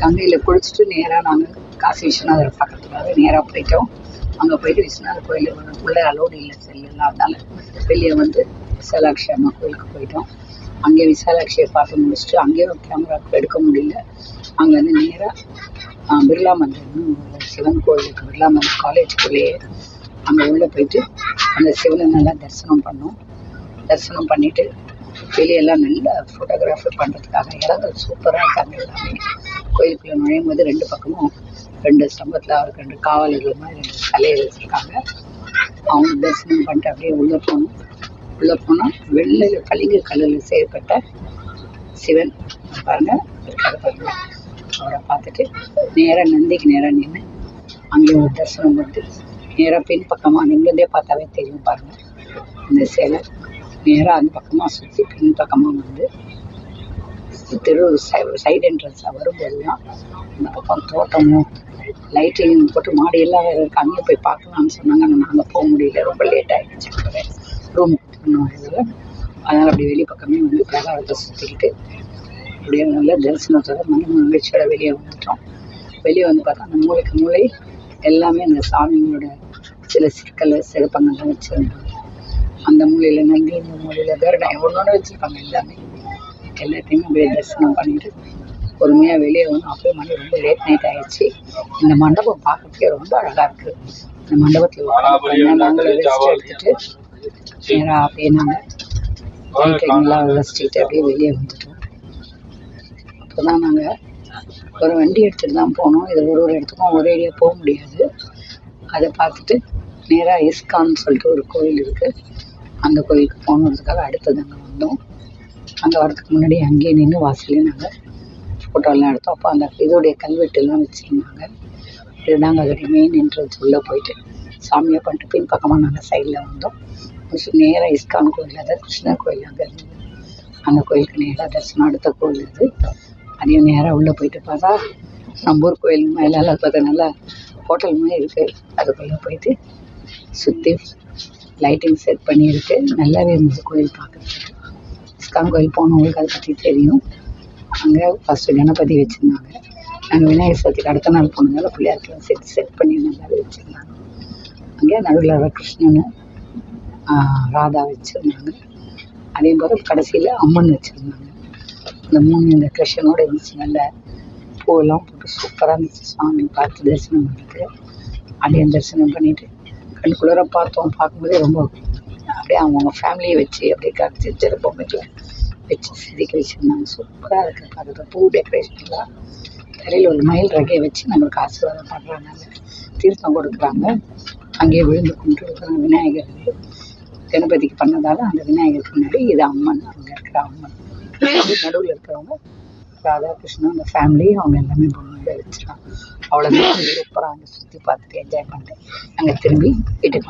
கங்கையில் குளிச்சுட்டு நேராக நாங்கள் காசி விஸ்வநாதர் பக்கத்தில் நேராக போயிட்டோம். அங்கே போயிட்டு விஸ்வநாதர் கோயில் உள்ளே அலோடு இல்லை செல்லாம் அதனால வெளியே வந்து விசாலாட்சி அம்மா கோயிலுக்கு போயிட்டோம். அங்கே விசாலாட்சியை பார்த்து முடிச்சுட்டு அங்கேயும் கேமரா எடுக்க முடியல. அங்கேருந்து நேராக பிர்லா மந்திர்னு சிவன் கோயிலுக்கு பிர்லா மந்திர் காலேஜுக்குள்ளேயே அங்கே உள்ளே போயிட்டு அந்த சிவனை நல்லா தரிசனம் பண்ணோம். தரிசனம் பண்ணிவிட்டு வெளியெல்லாம் நல்லா ஃபோட்டோகிராஃபர் பண்ணுறதுக்காக இடங்கள் சூப்பராக இருக்காங்க எல்லாமே. கோயிலுக்குள்ளே நுழையும் போது ரெண்டு பக்கமும் ரெண்டு ஸ்தம்பத்தில் அவருக்கு ரெண்டு காவலர்கள் மாதிரி ரெண்டு சிலைகள் வச்சுருக்காங்க அவங்க தரிசனம் பண்ணிட்டு அப்படியே உள்ளே போகணும் உள்ளே போனால் வெள்ளை கலிங்க கல்லில் செய்யப்பட்ட சிவன். பாருங்கள் இருக்காது பாருங்க. அவரை பார்த்துட்டு நேராக நந்திக்கு நேராக நின்று அங்கே ஒரு தரிசனம் பண்ணிட்டு நேராக பின் பக்கமாக நின்றுட்டே பார்த்தாவே தெரியும் பாருங்கள் இந்த சிலை. நேராக அந்த பக்கமாக சுற்றி பின் பக்கமாக வந்து தெரு சைடு என்ட்ரன்ஸில் வரும்போது தான் அந்த பக்கம் தோட்டமும் லைட்டிங் போட்டு மாடியெல்லாம் வேறு இருக்கு. அங்கே போய் பார்க்கலாம்னு சொன்னாங்க. ஆனால் நாங்கள் போக முடியல. ரொம்ப லேட் ஆகிடுச்சு ரூம் இதில் அதனால் அப்படி வெளி பக்கமே வந்து பிரகாரத்தை சுற்றிக்கிட்டு அப்படியே நல்ல தரிசனத்தோட மன மகிழ்ச்சியோட வெளியே வந்துட்டோம். வெளியே வந்து பார்த்தா அந்த மூளைக்கு மூளை எல்லாமே அந்த சாமிங்களோட சில சிற்கலை சிறப்பங்கள்லாம் வச்சுருந்தாங்க. அந்த மூலையில் நந்தி இந்த மூலையில் கருடன் ஒன்று வச்சுருப்பாங்க எல்லாமே. எல்லாத்தையுமே அப்படியே தரிசனம் பண்ணிட்டு பொறுமையாக வெளியே வந்து அப்போயே மணி ரொம்ப லேட் நைட் ஆயிடுச்சு. இந்த மண்டபம் பார்க்கறதுக்கே ரொம்ப அழகாக இருக்குது இந்த மண்டபத்தில் நாங்களே ரெஸ்ட் எடுத்துட்டு நேராக அப்படியே நாங்கள் டைம்லாம் ரெஸ்ட்டு அப்படியே வெளியே வந்துட்டோம். அப்போ தான் நாங்கள் ஒரு வண்டி எடுத்துகிட்டு தான் போனோம். இது ஒரு ஒரு இடத்துக்கும் ஒரேடியாக போக முடியாது. அதை பார்த்துட்டு நேராக இஸ்கான்னு சொல்லிட்டு ஒரு கோயில் இருக்குது அந்த கோயிலுக்கு போகணுன்றதுக்காக அடுத்தது அங்கே வந்தோம். அங்கே வரதுக்கு முன்னாடி அங்கேயே நின்று வாசல்லே நாங்கள் ஃபோட்டோலாம் எடுத்தோம். அப்போ அந்த இதோடைய கல்வெட்டுலாம் வச்சுருந்தாங்க. நாங்கள் அதோடைய மெயின் என்ட்ரன்ஸ் உள்ளே போயிட்டு சாமியை பண்ணிட்டு பின் பக்கமாக நாங்கள் சைடில் வந்தோம். நேராக இஸ்கான் கோயில் அதாவது கிருஷ்ணர் கோயில் அங்கே இருந்தது. அந்த கோயிலுக்கு நேராக தரிசனம் அடுத்த கோயில் இது அதையும் நேராக உள்ளே போயிட்டு பார்த்தா நம்ம ஊர் கோயில் மேலே பார்த்தா நல்லா ஹோட்டல் மாதிரி இருக்குது அதுக்குள்ளே போயிட்டு சுற்றி லைட்டிங் செட் பண்ணியிருக்கு. நல்லாவே இருந்துச்சு கோயில் பார்க்குறதுக்கு. இஸ்கான் கோயில் போனவங்களுக்கு அதை பற்றி தெரியும். அங்கே ஃபஸ்ட்டு கணபதி வச்சுருந்தாங்க. நாங்கள் விநாயகர் சதுர்த்திக்கு அடுத்த நாள் போனதால் பிள்ளையாருக்கெல்லாம் செட் செட் பண்ணி நல்லாவே வச்சுருந்தாங்க. அங்கே நடுவில் கிருஷ்ணன் ராதா வச்சுருந்தாங்க. அதே போல் கடைசியில் அம்மன் வச்சுருந்தாங்க. இந்த மூணு இந்த கிருஷ்ணனோட இருந்துச்சு. நல்ல பூவெல்லாம் போட்டு சூப்பராக இருந்துச்சு. சாமி பார்த்து தரிசனம் பண்ணிட்டு அதையும் தரிசனம் பண்ணிவிட்டு கண் குளிர பார்த்தோம் பார்க்கும்போதே ரொம்ப அப்படியே அவங்கவுங்க ஃபேமிலியை வச்சு அப்படியே கரைச்சி சிறு வச்சு செதுக்கி வச்சுருந்தாங்க. சூப்பராக இருக்குது பார்க்குறது பூ டெக்கரேஷன்லாம் தலையில் ஒரு மயில் ரகையை வச்சு நம்மளுக்கு ஆசீர்வாதம் பண்ணுறாங்க தீர்த்தம் கொடுக்குறாங்க. அங்கேயே விழுந்து கும்பிட்டு இருக்கிறாங்க விநாயகர். கணபதிக்கு பண்ணதால் அந்த விநாயகருக்கு முன்னாடி இது அம்மன் அங்கே இருக்கிற அம்மன். நடுவில் இருக்கிறவங்க ராதாகிருஷ்ணன் அந்த ஃபேமிலி அவங்க எல்லாமே பொம்மையை வச்சுருக்காங்க. அவ்வளோதான் சூப்பராக அங்கே சுற்றி பார்த்துட்டு என்ஜாய் பண்ணிட்டு அங்கே திரும்பி வீட்டுக்கு